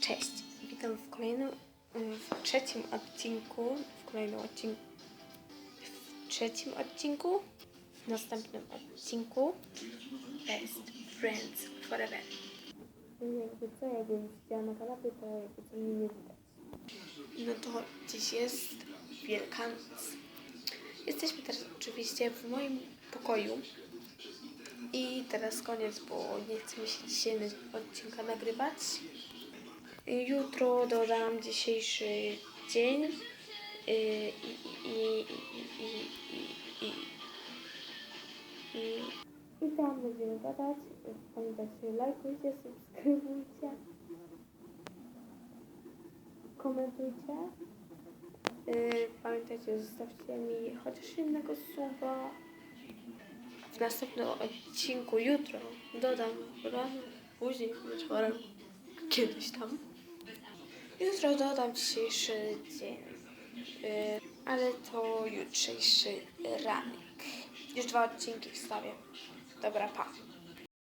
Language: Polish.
Cześć, witam w kolejnym, w trzecim odcinku, w kolejnym odcinku, w trzecim odcinku, w następnym odcinku Best Friends Forever. Jakby co, jakbym siedziała na kanapie, to jakby co mnie nie widać. No to dziś jest Wielkanoc. Jesteśmy teraz oczywiście w moim pokoju. I teraz koniec, bo nie chcę mi się dzisiaj odcinka nagrywać. Jutro dodam dzisiejszy dzień y, i, i, i, i, i, tam będziemy badać. Pamiętajcie, lajkujcie, subskrybujcie, komentujcie. Y, pamiętajcie, zostawcie mi chociaż jednego suba. W następnym odcinku jutro dodam rano, później wieczorem, kiedyś tam. Jutro dodam dzisiejszy dzień, yy, ale to jutrzejszy ranek. Już dwa odcinki wstawię. Dobra, pa.